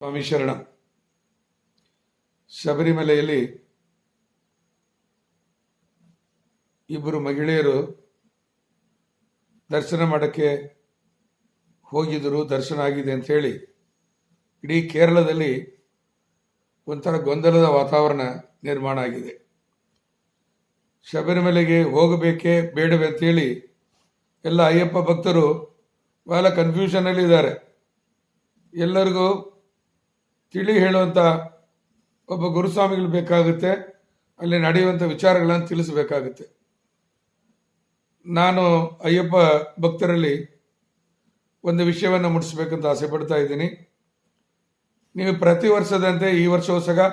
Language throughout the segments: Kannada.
ಸ್ವಾಮಿ ಶರಣ. ಶಬರಿಮಲೆಯಲ್ಲಿ ಇಬ್ಬರು ಮಹಿಳೆಯರು ದರ್ಶನ ಮಾಡೋಕ್ಕೆ ಹೋಗಿದ್ದರು ದರ್ಶನ ಆಗಿದೆ ಅಂತ ಹೇಳಿ ಇಡೀ ಕೇರಳದಲ್ಲಿ ಒಂಥರ ಗೊಂದಲದ ವಾತಾವರಣ ನಿರ್ಮಾಣ ಆಗಿದೆ. ಶಬರಿಮಲೆಗೆ ಹೋಗಬೇಕೇ ಬೇಡವೇ ಅಂತೇಳಿ ಎಲ್ಲ ಅಯ್ಯಪ್ಪ ಭಕ್ತರು ಬಹಳ ಕನ್ಫ್ಯೂಷನಲ್ಲಿದ್ದಾರೆ ಎಲ್ಲರಿಗೂ ತಿಳಿ ಹೇಳುವಂಥ ಒಬ್ಬ ಗುರುಸ್ವಾಮಿಗಳು ಬೇಕಾಗುತ್ತೆ, ಅಲ್ಲಿ ನಡೆಯುವಂಥ ವಿಚಾರಗಳನ್ನು ತಿಳಿಸಬೇಕಾಗುತ್ತೆ. ನಾನು ಅಯ್ಯಪ್ಪ ಭಕ್ತರಲ್ಲಿ ಒಂದು ವಿಷಯವನ್ನು ಮುಟ್ಟಿಸ್ಬೇಕಂತ ಆಸೆ ಪಡ್ತಾ ಇದ್ದೀನಿ. ನೀವು ಪ್ರತಿ ವರ್ಷದಂತೆ ಈ ವರ್ಷವೂ ಸಹ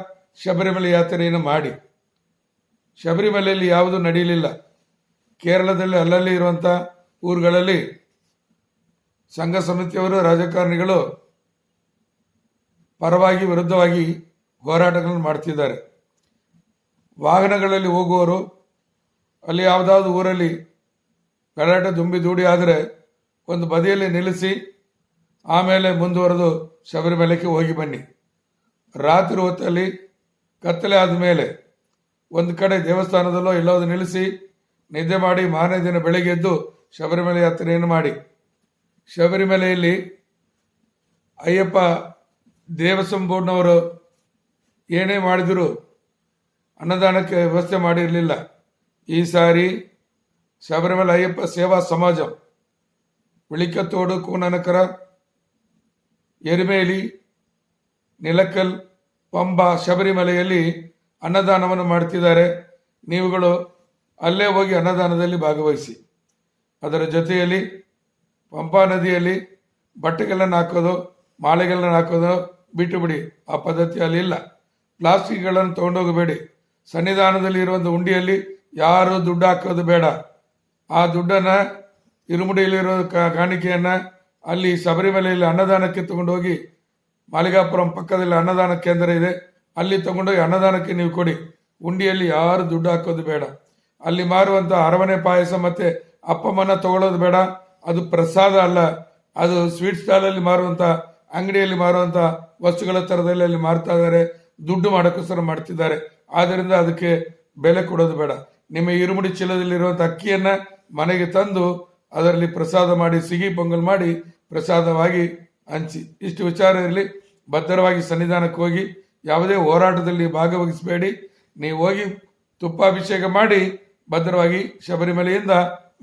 ಶಬರಿಮಲೆ ಯಾತ್ರೆಯನ್ನು ಮಾಡಿ. ಶಬರಿಮಲೆಯಲ್ಲಿ ಯಾವುದೂ ನಡೆಯಲಿಲ್ಲ ಕೇರಳದಲ್ಲಿ ಅಲ್ಲಲ್ಲಿ ಇರುವಂಥ ಊರುಗಳಲ್ಲಿ ಸಂಘ ಸಮಿತಿಯವರು, ರಾಜಕಾರಣಿಗಳು ಪರವಾಗಿ ವಿರುದ್ಧವಾಗಿ ಹೋರಾಟಗಳನ್ನು ಮಾಡ್ತಿದ್ದಾರೆ. ವಾಹನಗಳಲ್ಲಿ ಹೋಗುವವರು ಅಲ್ಲಿ ಯಾವುದಾದ್ರು ಊರಲ್ಲಿ ಗಲಾಟೆ ದುಂಬಿ ದೂಡಿ ಆದರೆ ಒಂದು ಬದಿಯಲ್ಲಿ ನಿಲ್ಲಿಸಿ ಆಮೇಲೆ ಮುಂದುವರೆದು ಶಬರಿಮಲೆಗೆ ಹೋಗಿ ಬನ್ನಿ. ರಾತ್ರಿ ಹೊತ್ತಲ್ಲಿ ಕತ್ತಲೆ ಆದಮೇಲೆ ಒಂದು ಕಡೆ ದೇವಸ್ಥಾನದಲ್ಲೋ ಎಲ್ಲೋದು ನಿಲ್ಲಿಸಿ ನಿದ್ದೆ ಮಾಡಿ ಮಾರನೇ ದಿನ ಬೆಳಗ್ಗೆ ಎದ್ದು ಶಬರಿಮಲೆ ಯಾತ್ರೆಯನ್ನು ಮಾಡಿ. ಶಬರಿಮಲೆಯಲ್ಲಿ ಅಯ್ಯಪ್ಪ ದೇವಸ್ವಂ ಬೋರ್ಡ್ನವರು ಏನೇ ಮಾಡಿದರೂ ಅನ್ನದಾನಕ್ಕೆ ವ್ಯವಸ್ಥೆ ಮಾಡಿರಲಿಲ್ಲ. ಈ ಸಾರಿ ಶಬರಿಮಲೆ ಅಯ್ಯಪ್ಪ ಸೇವಾ ಸಮಾಜ ಬಿಳಿಕತ್ತೋಡು ಕೂನನಕರ, ಎರಿಮೇಲಿ, ನಿಲಕಲ್, ಪಂಬ ಶಬರಿಮಲೆಯಲ್ಲಿ ಅನ್ನದಾನವನ್ನು ಮಾಡ್ತಿದ್ದಾರೆ. ನೀವುಗಳು ಅಲ್ಲೇ ಹೋಗಿ ಅನ್ನದಾನದಲ್ಲಿ ಭಾಗವಹಿಸಿ. ಅದರ ಜೊತೆಯಲ್ಲಿ ಪಂಪಾ ನದಿಯಲ್ಲಿ ಬಟ್ಟೆಗಳನ್ನ ಹಾಕೋದು ಮಾಳೆಗಳನ್ನ ಹಾಕೋದು ಬಿಟ್ಟು ಬಿಡಿ, ಆ ಪದ್ಧತಿ ಅಲ್ಲಿ ಇಲ್ಲ. ಪ್ಲಾಸ್ಟಿಕ್ಗಳನ್ನು ತೊಗೊಂಡೋಗಬೇಡಿ. ಸನ್ನಿಧಾನದಲ್ಲಿ ಇರುವಂಥ ಉಂಡಿಯಲ್ಲಿ ಯಾರು ದುಡ್ಡು ಹಾಕೋದು ಬೇಡ. ಆ ದುಡ್ಡನ್ನು ಇರುಮುಡಿಯಲ್ಲಿರೋ ಕಾಣಿಕೆಯನ್ನ ಅಲ್ಲಿ ಶಬರಿಮಲೆಯಲ್ಲಿ ಅನ್ನದಾನಕ್ಕೆ ತಗೊಂಡೋಗಿ ಮಾಲಿಗಾಪುರಂ ಪಕ್ಕದಲ್ಲಿ ಅನ್ನದಾನ ಕೇಂದ್ರ ಇದೆ. ಅಲ್ಲಿ ತಗೊಂಡೋಗಿ ಅನ್ನದಾನಕ್ಕೆ ನೀವು ಕೊಡಿ. ಉಂಡಿಯಲ್ಲಿ ಯಾರು ದುಡ್ಡು ಹಾಕೋದು ಬೇಡ. ಅಲ್ಲಿ ಮಾರುವಂಥ ಅರವಣೆ ಪಾಯಸ ಮತ್ತು ಅಪ್ಪಮ್ಮನ ತಗೊಳ್ಳೋದು ಬೇಡ. ಅದು ಪ್ರಸಾದ ಅಲ್ಲ. ಅದು ಸ್ವೀಟ್ ಸ್ಟಾಲಲ್ಲಿ ಮಾರುವಂಥ ಅಂಗಡಿಯಲ್ಲಿ ಮಾರುವಂತ ವಸ್ತುಗಳ ತರದಲ್ಲಿ ಅಲ್ಲಿ ಮಾರ್ತಾ ಇದ್ದಾರೆ. ದುಡ್ಡು ಮಾಡೋಕ್ಕೋಸ್ಕರ ಮಾಡ್ತಿದ್ದಾರೆ. ಆದ್ದರಿಂದ ಅದಕ್ಕೆ ಬೆಲೆ ಕೊಡೋದು ಬೇಡ. ನಿಮ್ಮ ಇರುಮುಡಿ ಚೀಲದಲ್ಲಿರುವಂಥ ಅಕ್ಕಿಯನ್ನ ಮನೆಗೆ ತಂದು ಅದರಲ್ಲಿ ಪ್ರಸಾದ ಮಾಡಿ, ಸಿಹಿ ಪೊಂಗಲ್ ಮಾಡಿ ಪ್ರಸಾದವಾಗಿ ಹಂಚಿ. ಇಷ್ಟು ವಿಚಾರ ಇರಲಿ. ಭದ್ರವಾಗಿ ಸನ್ನಿಧಾನಕ್ಕೆ ಹೋಗಿ, ಯಾವುದೇ ಹೋರಾಟದಲ್ಲಿ ಭಾಗವಹಿಸಬೇಡಿ. ನೀವು ಹೋಗಿ ತುಪ್ಪಾಭಿಷೇಕ ಮಾಡಿ, ಭದ್ರವಾಗಿ ಶಬರಿಮಲೆಯಿಂದ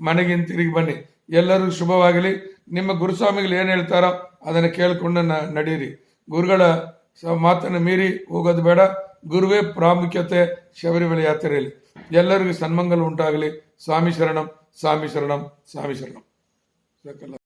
ಮನೆಗೆ ತಿರುಗಿ ಬನ್ನಿ. ಎಲ್ಲರಿಗೂ ಶುಭವಾಗಲಿ. ನಿಮ್ಮ ಗುರುಸ್ವಾಮಿಗಳು ಏನು ಹೇಳ್ತಾರೋ ಅದನ್ನು ಕೇಳಿಕೊಂಡು ನಡೀರಿ. ಗುರುಗಳ ಮಾತನ್ನು ಮೀರಿ ಹೋಗೋದು ಬೇಡ. ಗುರುವೇ ಪ್ರಾಮುಖ್ಯತೆ ಶಬರಿಮಲೆ ಯಾತ್ರೆಯಲ್ಲಿ. ಎಲ್ಲರಿಗೂ ಸನ್ಮಂಗಲ ಉಂಟಾಗಲಿ. ಸ್ವಾಮಿ ಶರಣಂ ಸ್ವಾಮಿ ಶರಣಂ ಸ್ವಾಮಿ ಶರಣಂ.